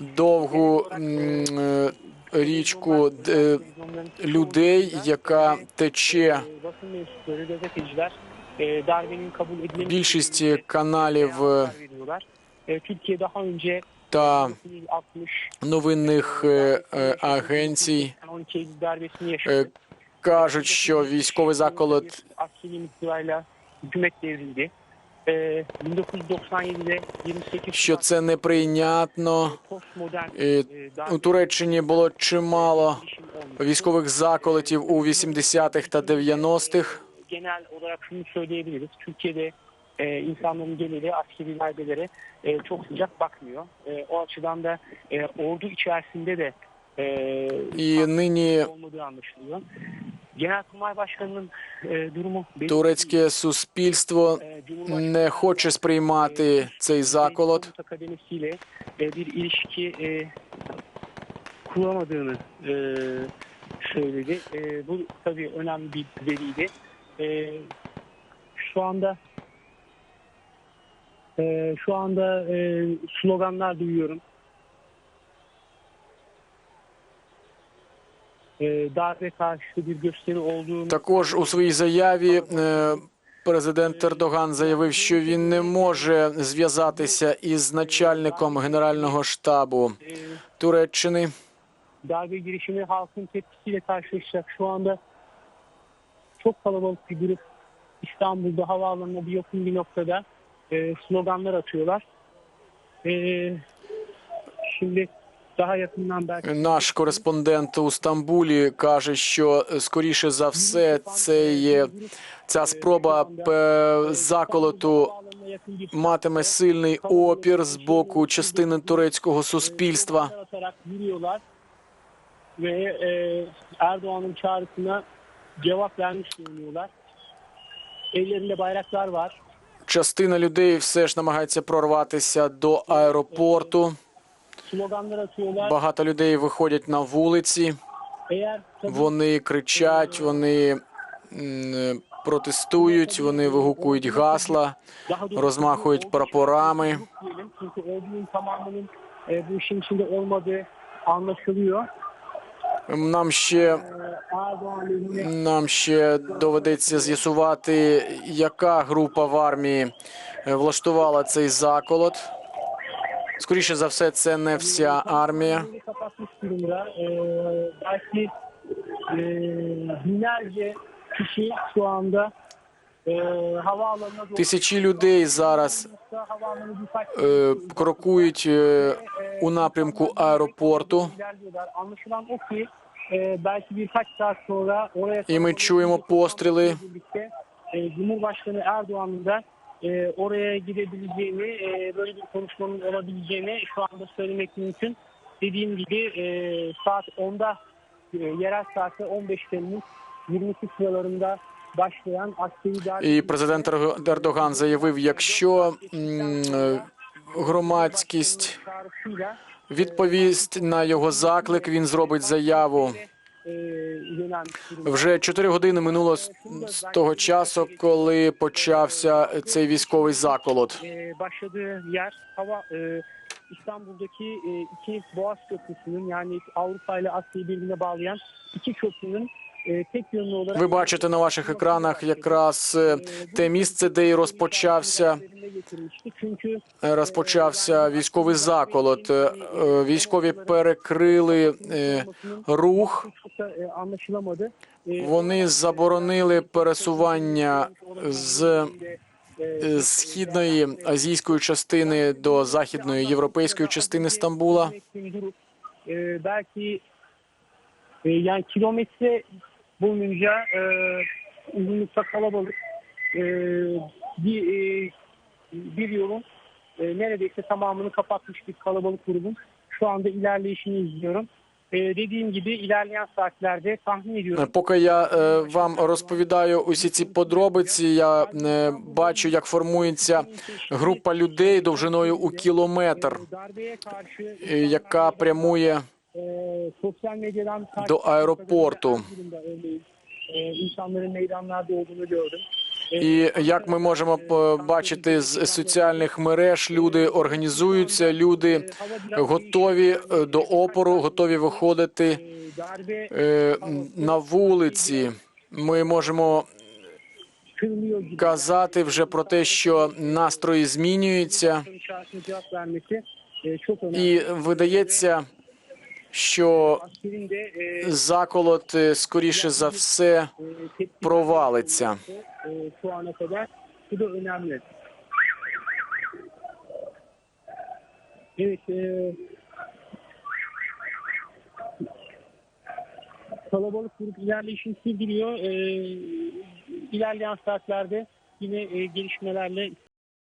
довгу е, річку людей, яка тече. e, Більшість каналів е. E, та 1960 новинних е, е, агенцій 12 Eylül darbesini е, yaşadı. кажуть, що військовий заколот Askeri mısırayla hükümet devrildi. E, 1997'de 28 що це неприйнятно. І e, у Туреччині було чимало військових заколотів у 80-х та 90-х. genel olarak şunu söyleyebiliriz. Türkiye'de e, insanların geneli askeri darbelere e, çok sıcak bakmıyor. E, o açıdan da e, ordu içerisinde de e, І нині olmadığı anlaşılıyor. Genelkurmay Başkanı'nın e, durumu belli турецьке суспільство değil. E, Cumhurbaşkanı не хоче сприймати цей заколот. Komut Akademisi'yle e, bir ilişki e, kuramadığını e, söyledi. E, bu tabii önemli bir veriydi. E, şu anda e, şu anda e, sloganlar duyuyorum. Darbe karşıtı bir gösteri olduğunu Також у своїй заяві е, президент Ердоган заявив, що він не може зв'язатися із начальником генерального штабу e, Туреччини. darbe girişimi halkın tepkisiyle karşılaşacak. Şu anda çok kalabalık bir grup İstanbul'da havaalanına bir yakın bir noktada e, sloganlar atıyorlar. E, şimdi daha yakından belki Наш кореспондент у Стамбулі каже, що е, скоріше за все це є ця спроба заколоту матиме сильний опір з боку частини турецького суспільства. Частина людей все ж намагається прорватися до аеропорту. Багато людей виходять на вулиці. Вони кричать, вони протестують, вони вигукують гасла, розмахують прапорами. e. Нам ще E, нам ще доведеться з'ясувати, яка група в армії е, влаштувала цей заколот. Скоріше за все, це не вся армія. E, e, e, Тисячі людей зараз е, крокують е, у напрямку аеропорту. e, І ми чуємо постріли. e, e, oraya gidebileceğini, e, böyle bir konuşmanın olabileceğini şu anda söylemek mümkün. Dediğim gibi e, saat 10'da e, yerel saatte 15 Temmuz 22 sıralarında başlayan askeri darbe... І президент Ердоган заявив, якщо е, громадськість відповість на його заклик, він зробить заяву. Вже чотири години минуло з того часу, коли почався цей військовий заколот. İstanbul'daki iki Boğaz Köprüsü'nün yani Avrupa ile Asya'yı birbirine bağlayan iki köprünün Ви бачите на ваших екранах якраз е, те місце, де і розпочався е, розпочався військовий заколот. Е, Військові перекрили рух. E, anlaşılamadı. E, Вони заборонили пересування з e, е, східної азійської частини до західної європейської частини Стамбула. durup, e, belki e, yani kilometre boyunca e, uzunlukta kalabalık e, bir e, bir yolun e, neredeyse tamamını kapatmış bir kalabalık grubun şu anda ilerleyişini izliyorum. E, dediğim gibi ilerleyen saatlerde tahmin ediyorum. Поки я е, вам розповідаю усі ці подробиці, я е, бачу, як формується група людей довжиною у кілометр, e, е, яка прямує e, до аеропорту. e, insanların meydanlarda olduğunu gördüm. І як ми можемо бачити з соціальних мереж, люди організуються, люди готові е, до опору, готові виходити е, на вулиці. Ми можемо казати вже про те, що настрої змінюються, і видається, що e, заколот е, скоріше за все e, провалиться. e. E, kalabalık grup ilerleyişini sürdürüyor. E, ilerleyen saatlerde yine e, gelişmelerle